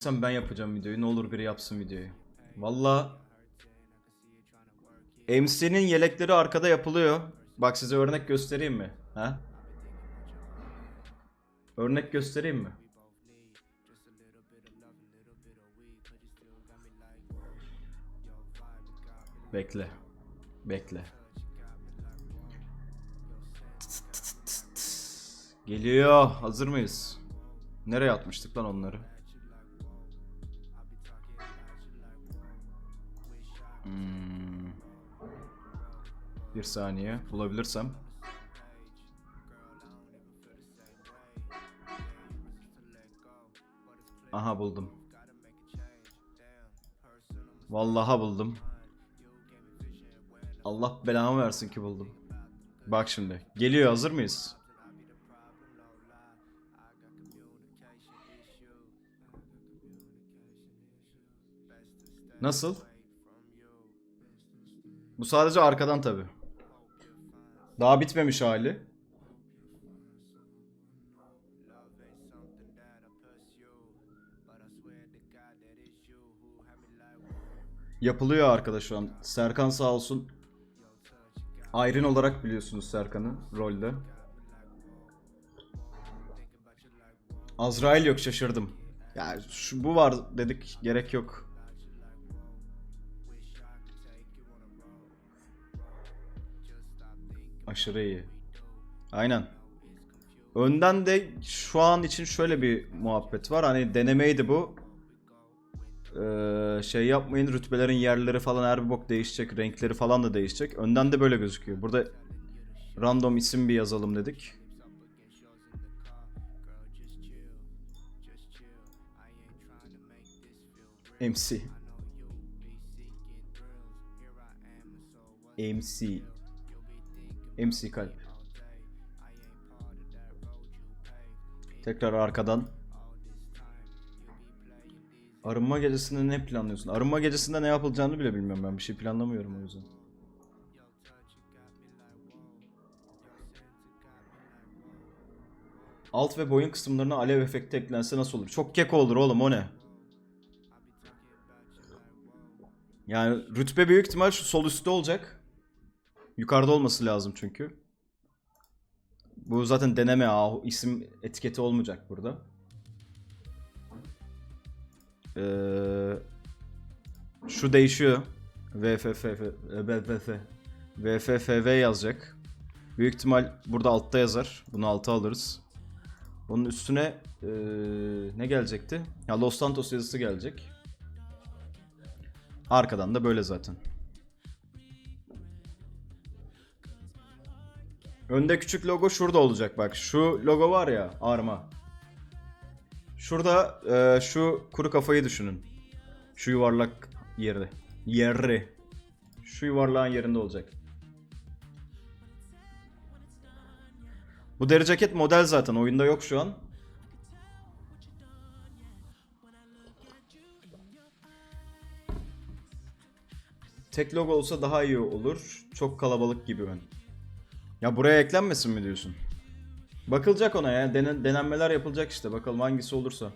Sen ben yapacağım videoyu. Ne olur biri yapsın videoyu. Valla MC'nin yelekleri arkada yapılıyor. Bak size örnek göstereyim mi? Ha? Örnek göstereyim mi? Bekle. Bekle. Geliyor. Hazır mıyız? Nereye atmıştık lan onları? Bir saniye bulabilirsem. Aha buldum. Vallahi buldum. Allah belamı versin ki buldum. Bak şimdi. Geliyor hazır mıyız? Nasıl? Bu sadece arkadan tabi. Daha bitmemiş hali. Yapılıyor arkada şu an. Serkan sağ olsun. Ayrın olarak biliyorsunuz Serkan'ı rolde. Azrail yok şaşırdım. Ya şu bu var dedik gerek yok. Aşırı iyi. Aynen. Önden de şu an için şöyle bir muhabbet var. Hani denemeydi bu. Ee, şey yapmayın rütbelerin yerleri falan her bir bok değişecek. Renkleri falan da değişecek. Önden de böyle gözüküyor. Burada random isim bir yazalım dedik. MC. MC. MC kalp. Tekrar arkadan. Arınma gecesinde ne planlıyorsun? Arınma gecesinde ne yapılacağını bile bilmiyorum ben. Bir şey planlamıyorum o yüzden. Alt ve boyun kısımlarına alev efekti eklense nasıl olur? Çok keko olur oğlum o ne? Yani rütbe büyük ihtimal şu sol üstte olacak. Yukarıda olması lazım çünkü. Bu zaten deneme ahu isim etiketi olmayacak burada. Ee, şu değişiyor. VFF VFF VFFV yazacak. Büyük ihtimal burada altta yazar. Bunu alta alırız. Onun üstüne ee, ne gelecekti? Ya Los Santos yazısı gelecek. Arkadan da böyle zaten. Önde küçük logo şurada olacak bak. Şu logo var ya arma. Şurada e, şu kuru kafayı düşünün. Şu yuvarlak yeri. Yeri. Şu yuvarlağın yerinde olacak. Bu deri ceket model zaten. Oyunda yok şu an. Tek logo olsa daha iyi olur. Çok kalabalık gibi ben. Ya buraya eklenmesin mi diyorsun? Bakılacak ona ya. Denen- denenmeler yapılacak işte. Bakalım hangisi olursa.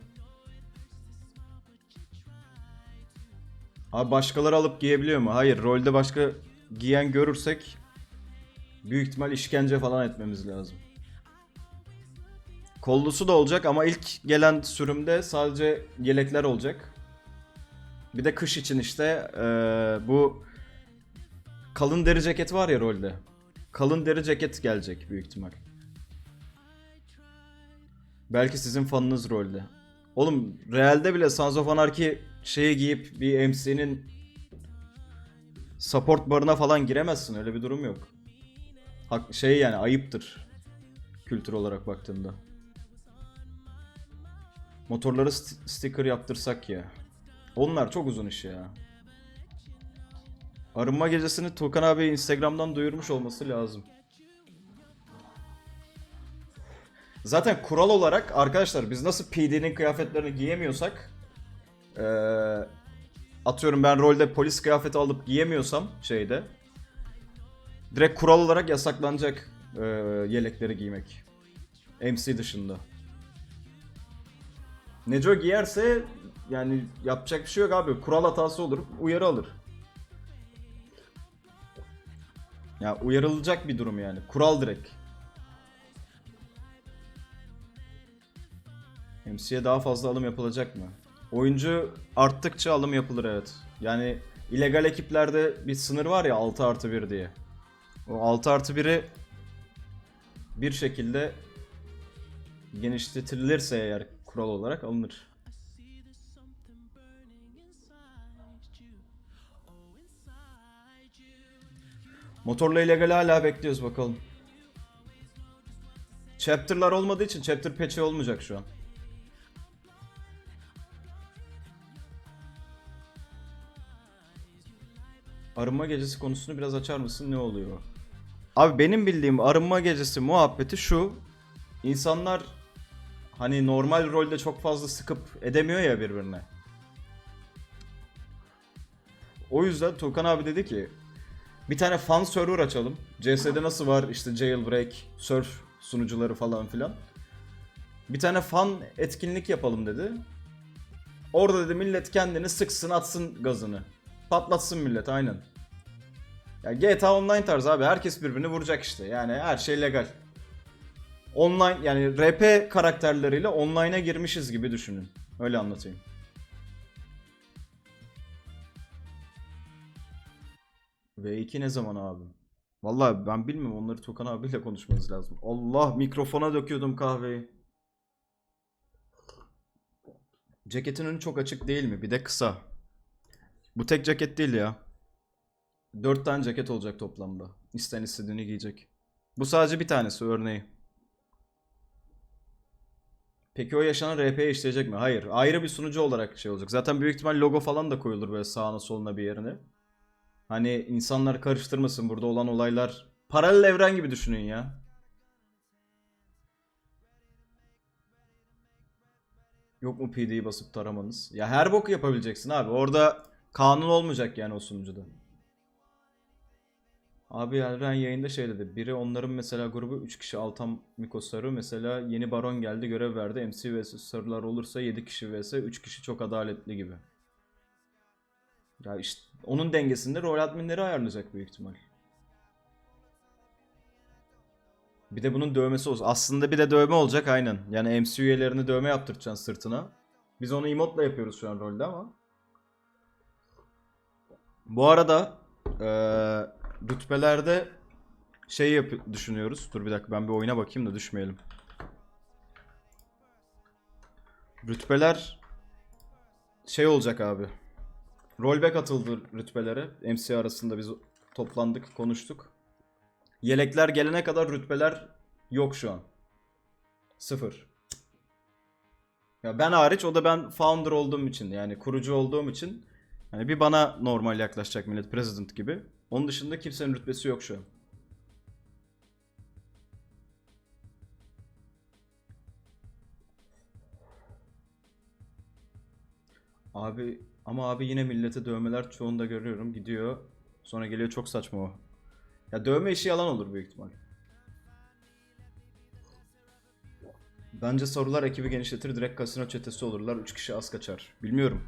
Abi başkaları alıp giyebiliyor mu? Hayır. Rolde başka giyen görürsek büyük ihtimal işkence falan etmemiz lazım. Kollusu da olacak ama ilk gelen sürümde sadece yelekler olacak. Bir de kış için işte eee, bu kalın deri ceket var ya rolde. Kalın deri ceket gelecek büyük ihtimal. Belki sizin fanınız rolde. Oğlum realde bile Sons of Anarchy şeyi giyip bir MC'nin support barına falan giremezsin. Öyle bir durum yok. Hak, şey yani ayıptır. Kültür olarak baktığında. Motorları st- sticker yaptırsak ya. Onlar çok uzun iş ya. Arınma gecesini Tuğkan abi Instagram'dan duyurmuş olması lazım. Zaten kural olarak arkadaşlar biz nasıl PD'nin kıyafetlerini giyemiyorsak eee, atıyorum ben rolde polis kıyafeti alıp giyemiyorsam şeyde direkt kural olarak yasaklanacak eee, yelekleri giymek. MC dışında. Neco giyerse yani yapacak bir şey yok abi. Kural hatası olur. Uyarı alır. Ya uyarılacak bir durum yani. Kural direkt. MC'ye daha fazla alım yapılacak mı? Oyuncu arttıkça alım yapılır evet. Yani illegal ekiplerde bir sınır var ya 6 artı 1 diye. O 6 artı 1'i bir şekilde genişletilirse eğer kural olarak alınır. Motorla illegal hala bekliyoruz bakalım. Chapter'lar olmadığı için chapter patch'i olmayacak şu an. Arınma gecesi konusunu biraz açar mısın? Ne oluyor? Abi benim bildiğim arınma gecesi muhabbeti şu. İnsanlar hani normal rolde çok fazla sıkıp edemiyor ya birbirine. O yüzden Tukan abi dedi ki bir tane fan server açalım. CS'de nasıl var işte jailbreak, surf sunucuları falan filan. Bir tane fan etkinlik yapalım dedi. Orada dedi millet kendini sıksın atsın gazını. Patlatsın millet aynen. Ya GTA Online tarzı abi herkes birbirini vuracak işte. Yani her şey legal. Online yani RP karakterleriyle online'a girmişiz gibi düşünün. Öyle anlatayım. V2 ne zaman abi? Vallahi ben bilmiyorum onları Tokan abiyle konuşmanız lazım. Allah mikrofona döküyordum kahveyi. Ceketin önü çok açık değil mi? Bir de kısa. Bu tek ceket değil ya. 4 tane ceket olacak toplamda. İsteyen istediğini giyecek. Bu sadece bir tanesi örneği. Peki o yaşanan RP'ye işleyecek mi? Hayır. Ayrı bir sunucu olarak şey olacak. Zaten büyük ihtimal logo falan da koyulur böyle sağına soluna bir yerine. Hani insanlar karıştırmasın burada olan olaylar. Paralel evren gibi düşünün ya. Yok mu PD'yi basıp taramanız? Ya her boku yapabileceksin abi. Orada kanun olmayacak yani o sunucuda. Abi Elren yayında şey dedi. Biri onların mesela grubu 3 kişi Altan Mikosarı mesela yeni baron geldi görev verdi. MC vs sarılar olursa 7 kişi vs 3 kişi çok adaletli gibi. Ya işte onun dengesinde rol adminleri ayarlayacak büyük ihtimal. Bir de bunun dövmesi olsun. Aslında bir de dövme olacak aynen. Yani MC üyelerini dövme yaptıracaksın sırtına. Biz onu emotla yapıyoruz şu an rolde ama. Bu arada eee rütbelerde şey yap düşünüyoruz. Dur bir dakika ben bir oyuna bakayım da düşmeyelim. Rütbeler şey olacak abi. Rollback atıldı rütbelere. MC arasında biz toplandık, konuştuk. Yelekler gelene kadar rütbeler yok şu an. Sıfır. Ya ben hariç o da ben founder olduğum için yani kurucu olduğum için hani bir bana normal yaklaşacak millet president gibi. Onun dışında kimsenin rütbesi yok şu an. Abi ama abi yine millete dövmeler çoğunda görüyorum gidiyor. Sonra geliyor çok saçma o. Ya dövme işi yalan olur büyük ihtimal. Bence sorular ekibi genişletir direkt kasino çetesi olurlar 3 kişi az kaçar. Bilmiyorum.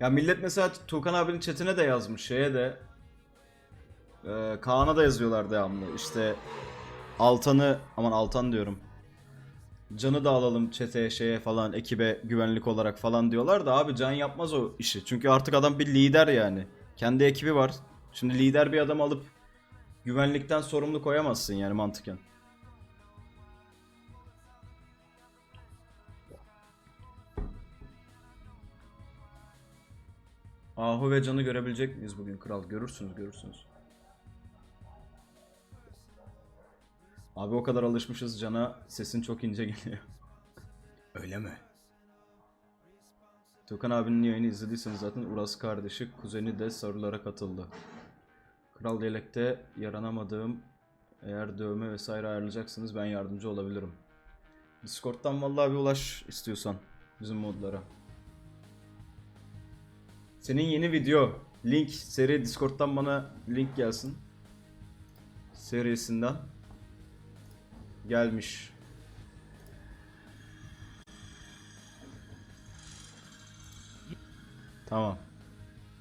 Ya millet mesela Tuğkan abinin chatine de yazmış şeye de ee, Kaan'a da yazıyorlar devamlı. İşte Altan'ı aman Altan diyorum. Can'ı da alalım çete şeye falan ekibe güvenlik olarak falan diyorlar da abi Can yapmaz o işi. Çünkü artık adam bir lider yani. Kendi ekibi var. Şimdi lider bir adam alıp güvenlikten sorumlu koyamazsın yani mantıken. Ahu ve Can'ı görebilecek miyiz bugün kral? Görürsünüz görürsünüz. Abi o kadar alışmışız Can'a sesin çok ince geliyor. Öyle mi? Tukan abinin yayını izlediyseniz zaten Uras kardeşi, kuzeni de sorulara katıldı. Kral Yelek'te yaranamadığım eğer dövme vesaire ayarlayacaksınız ben yardımcı olabilirim. Discord'dan vallahi bir ulaş istiyorsan bizim modlara. Senin yeni video link seri Discord'dan bana link gelsin. serisinden gelmiş. Tamam.